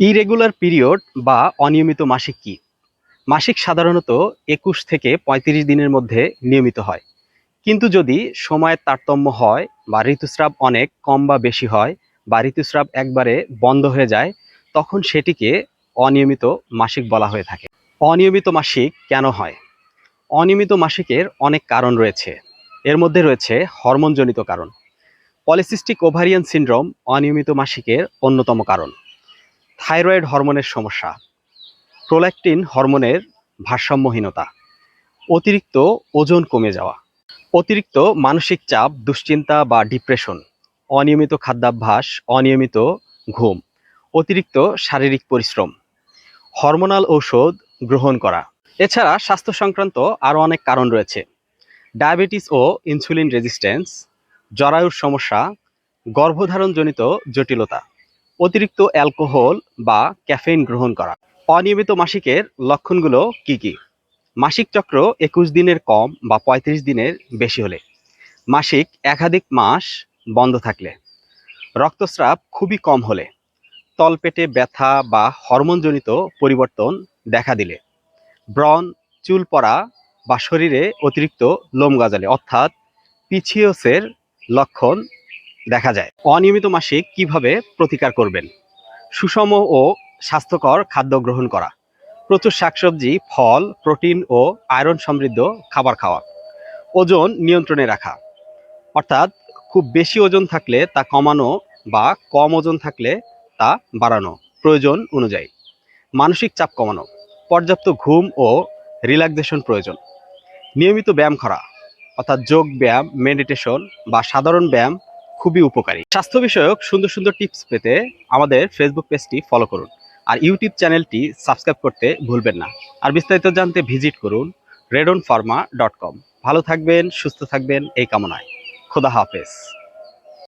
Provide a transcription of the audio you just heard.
Irregular period বা অনিয়মিত মাসিক কি? মাসিক সাধারণত একুশ থেকে পঁয়ত্রিশ দিনের মধ্যে নিয়মিত হয়। কিন্তু যদি সময়ের তারতম্য হয় বা ঋতুস্রাব অনেক কম বা বেশি হয় বা ঋতুস্রাব একবারে বন্ধ হয়ে যায়, তখন সেটিকে অনিয়মিত মাসিক বলা হয়ে থাকে। অনিয়মিত মাসিক কেন হয়? অনিয়মিত মাসিকের অনেক কারণ রয়েছে। এর মধ্যে রয়েছে হরমোনজনিত কারণ। পলিসিস্টিক ওভারিয়ান সিনড্রোম অনিয়মিত মাসিকের অন্যতম কারণ। থাইরয়েড হরমোনের সমস্যা, প্রোল্যাক্টিন হরমোনের ভারসাম্যহীনতা, অতিরিক্ত ওজন কমে যাওয়া, অতিরিক্ত মানসিক চাপ, দুশ্চিন্তা বা ডিপ্রেশন, অনিয়মিত খাদ্যাভ্যাস, অনিয়মিত ঘুম, অতিরিক্ত শারীরিক পরিশ্রম, হরমোনাল ঔষধ গ্রহণ করা। এছাড়া স্বাস্থ্য সংক্রান্ত আরও অনেক কারণ রয়েছে। ডায়াবেটিস ও ইনসুলিন রেজিস্ট্যান্স, জরায়ুর সমস্যা, গর্ভধারণজনিত জটিলতা অতিরিক্ত অ্যালকোহল বা ক্যাফেইন গ্রহণ করা। অনিয়মিত মাসিকের লক্ষণগুলো কি কি? মাসিক চক্র একুশ দিনের কম বা পঁয়ত্রিশ দিনের বেশি হলে। মাসিক একাধিক মাস বন্ধ থাকলে। রক্তস্রাব খুবই কম হলে। তলপেটে ব্যথা বা হরমোনজনিত পরিবর্তন দেখা দিলে। ব্রণ, চুল পড়া বা শরীরে অতিরিক্ত লোম গজালে। অর্থাৎ পিছিওসের লক্ষণ দেখা যায়। অনিয়মিত মাসিক কীভাবে প্রতিকার করবেন? সুষম ও স্বাস্থ্যকর খাদ্য গ্রহণ করা। প্রচুর শাকসবজি, ফল, প্রোটিন ও আয়রন সমৃদ্ধ খাবার খাওয়া। ওজন নিয়ন্ত্রণে রাখা। অর্থাৎ খুব বেশি ওজন থাকলে তা কমানো বা কম ওজন থাকলে তা বাড়ানো প্রয়োজন অনুযায়ী। মানসিক চাপ কমানো। পর্যাপ্ত ঘুম ও রিল্যাক্সেশন প্রয়োজন। নিয়মিত ব্যায়াম করা। অর্থাৎ যোগ ব্যায়াম, মেডিটেশন বা সাধারণ ব্যায়াম খুবই উপকারী। স্বাস্থ্য বিষয়ক সুন্দর সুন্দর টিপস পেতে আমাদের ফেসবুক পেজটি ফলো করুন। আর ইউটিউব চ্যানেলটি সাবস্ক্রাইব করতে ভুলবেন না। আর বিস্তারিত জানতে ভিজিট করুন রেডন ফার্মা ডট কম ভালো থাকবেন, সুস্থ থাকবেন, এই কামনায়। খোদা হাফেজ।